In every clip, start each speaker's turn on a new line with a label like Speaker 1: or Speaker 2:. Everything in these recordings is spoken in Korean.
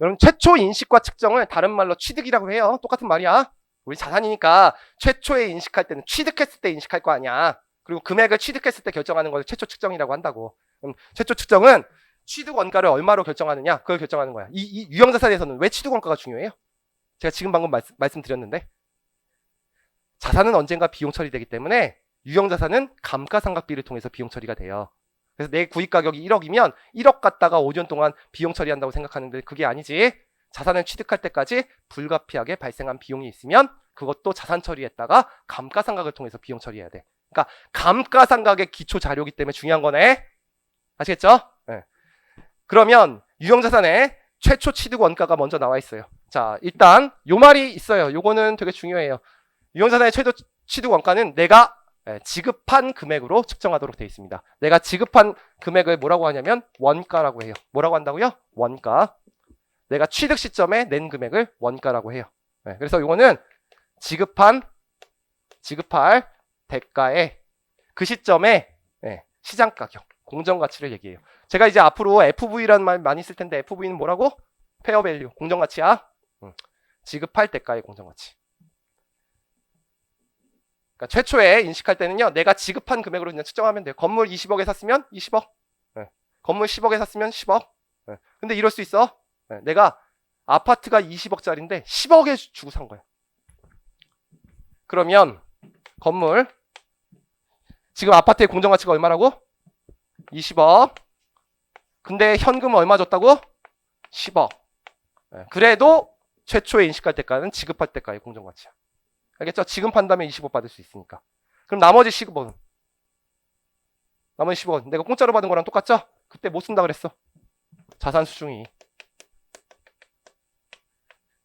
Speaker 1: 여러분 최초 인식과 측정을 다른 말로 취득이라고 해요. 똑같은 말이야. 우리 자산이니까 최초에 인식할 때는 취득했을 때 인식할 거 아니야. 그리고 금액을 취득했을 때 결정하는 걸 최초 측정이라고 한다고. 그럼 최초 측정은 취득 원가를 얼마로 결정하느냐 그걸 결정하는 거야. 이, 이 유형 자산에서는 왜 취득 원가가 중요해요? 제가 지금 방금 말씀, 말씀드렸는데 자산은 언젠가 비용 처리되기 때문에 유형 자산은 감가상각비를 통해서 비용 처리가 돼요. 그래서 내 구입 가격이 1억이면 1억 갖다가 5년 동안 비용 처리한다고 생각하는데 그게 아니지. 자산을 취득할 때까지 불가피하게 발생한 비용이 있으면 그것도 자산 처리했다가 감가상각을 통해서 비용 처리해야 돼. 그러니까 감가상각의 기초 자료이기 때문에 중요한 거네. 아시겠죠? 네. 그러면 유형자산의 최초 취득 원가가 먼저 나와 있어요. 자, 일단 요 말이 있어요. 요거는 되게 중요해요. 유형자산의 최초 취득 원가는 내가 예, 지급한 금액으로 측정하도록 되어 있습니다. 내가 지급한 금액을 뭐라고 하냐면 원가라고 해요. 뭐라고 한다고요? 원가. 내가 취득 시점에 낸 금액을 원가라고 해요. 예, 그래서 이거는 지급한 지급할 대가의 그 시점에 예, 시장 가격, 공정 가치를 얘기해요. 제가 이제 앞으로 FV라는 말 많이 쓸 텐데 FV는 뭐라고? 페어 밸류, 공정 가치야. 음, 지급할 대가의 공정 가치. 그러니까 최초에 인식할 때는요, 내가 지급한 금액으로 그냥 측정하면 돼요. 건물 20억에 샀으면 20억. 예. 건물 10억에 샀으면 10억. 예. 근데 이럴 수 있어. 예. 내가 아파트가 20억짜리인데 10억에 주고 산 거야. 그러면 건물 지금 아파트의 공정 가치가 얼마라고? 20억. 근데 현금 얼마 줬다고? 10억. 예. 그래도 최초에 인식할 때가는 지급할 때가의 공정 가치야. 알겠죠? 지금 판다면 20억 받을 수 있으니까. 그럼 나머지 10억은? 나머지 10억은 내가 공짜로 받은 거랑 똑같죠? 그때 못 쓴다 그랬어. 자산 수중이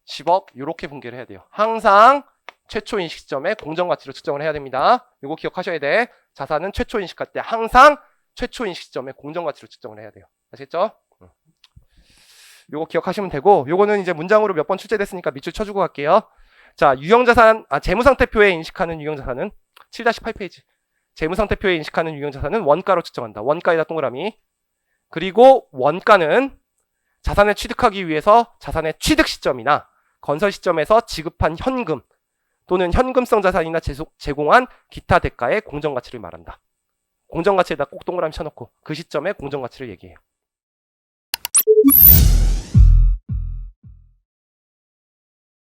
Speaker 1: 10억 이렇게 분개를 해야 돼요. 항상 최초 인식 시점에 공정 가치로 측정을 해야 됩니다. 이거 기억하셔야 돼. 자산은 최초 인식할 때 항상 최초 인식 시점에 공정 가치로 측정을 해야 돼요. 아시겠죠? 응. 요거 기억하시면 되고 요거는 이제 문장으로 몇 번 출제됐으니까 밑줄 쳐주고 갈게요. 자, 유형자산, 아, 재무상태표에 인식하는 유형자산은 7-8페이지. 재무상태표에 인식하는 유형자산은 원가로 측정한다. 원가에다 동그라미. 그리고 원가는 자산을 취득하기 위해서 자산의 취득 시점이나 건설 시점에서 지급한 현금 또는 현금성 자산이나 제공한 기타 대가의 공정가치를 말한다. 공정가치에다 꼭 동그라미 쳐놓고 그 시점에 공정가치를 얘기해요.